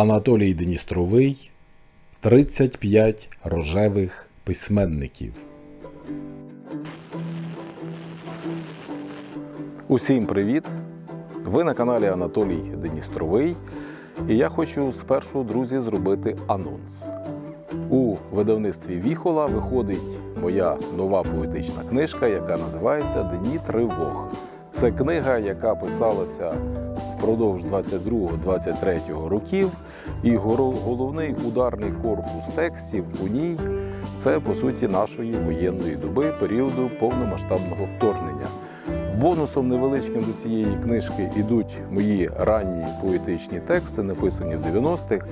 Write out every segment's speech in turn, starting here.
Анатолій Дністровий 35 рожевих письменників. Усім привіт! Ви на каналі Анатолій Деністровий. І я хочу спершу, друзі, зробити анонс. У видавництві Віхола виходить моя нова поетична книжка, яка називається Дні тривог. Це книга, яка писалася впродовж 22-23 років, і головний ударний корпус текстів у ній це по суті нашої воєнної доби, періоду повномасштабного вторгнення. Бонусом невеличким до цієї книжки йдуть мої ранні поетичні тексти, написані в 90-х,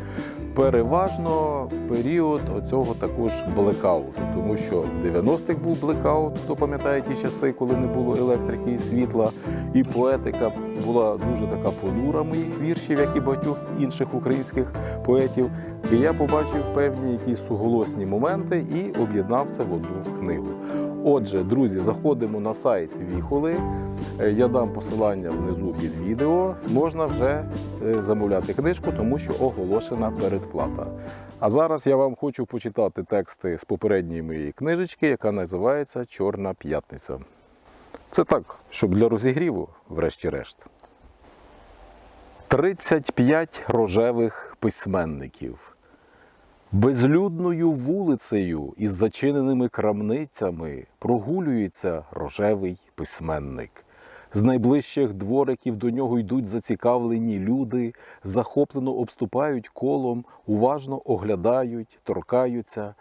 переважно в період оцього також блекауту, тому що в 90-х був блекаут, хто пам'ятає ті часи, коли не було електрики і світла, і поетика була дуже така понура моїх віршів, як і багатьох інших українських поетів. І я побачив певні якісь суголосні моменти і об'єднав це в одну книгу. Отже, друзі, заходимо на сайт Віхоли. Е, Я дам посилання внизу під відео. Можна вже е, замовляти книжку, тому що оголошена передплата. А зараз я вам хочу почитати тексти з попередньої моєї книжечки, яка називається Чорна п'ятниця. Це так, щоб для розігріву, врешті-решт. 35 рожевих письменників. Безлюдною вулицею із зачиненими крамницями прогулюється рожевий письменник. З найближчих двориків до нього йдуть зацікавлені люди, захоплено обступають колом, уважно оглядають, торкаються.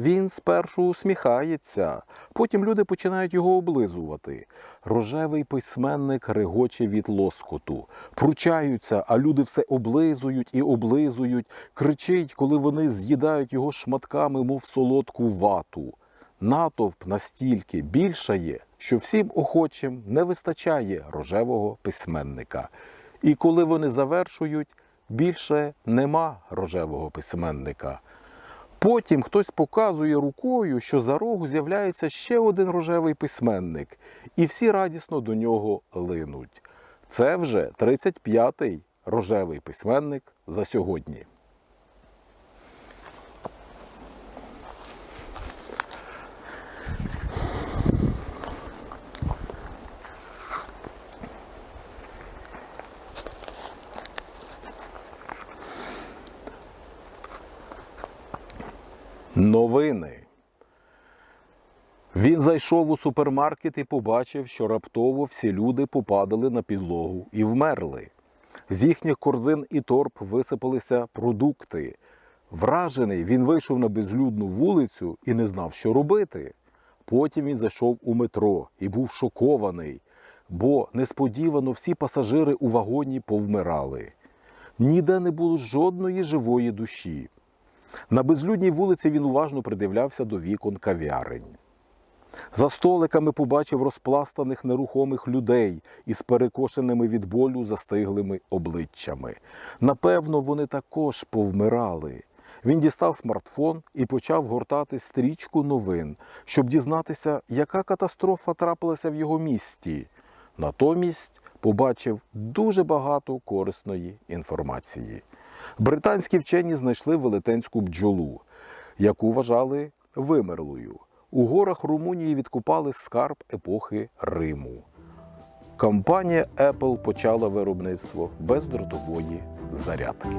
Він спершу усміхається, потім люди починають його облизувати. Рожевий письменник регоче від лоскоту. Пручаються, а люди все облизують і облизують, кричить, коли вони з'їдають його шматками, мов солодку вату. Натовп настільки більшає, що всім охочим не вистачає рожевого письменника. І коли вони завершують, більше нема рожевого письменника. Потім хтось показує рукою, що за рогу з'являється ще один рожевий письменник, і всі радісно до нього линуть. Це вже 35-й рожевий письменник за сьогодні. Новини. Він зайшов у супермаркет і побачив, що раптово всі люди попадали на підлогу і вмерли. З їхніх корзин і торб висипалися продукти. Вражений, він вийшов на безлюдну вулицю і не знав, що робити. Потім він зайшов у метро і був шокований, бо несподівано всі пасажири у вагоні повмирали. Ніде не було жодної живої душі. На безлюдній вулиці він уважно придивлявся до вікон кав'ярень. За столиками побачив розпластаних нерухомих людей із перекошеними від болю застиглими обличчями. Напевно, вони також повмирали. Він дістав смартфон і почав гортати стрічку новин, щоб дізнатися, яка катастрофа трапилася в його місті. Натомість побачив дуже багато корисної інформації. Британські вчені знайшли велетенську бджолу, яку вважали вимерлою. У горах Румунії відкупали скарб епохи Риму. Компанія Apple почала виробництво бездротової зарядки.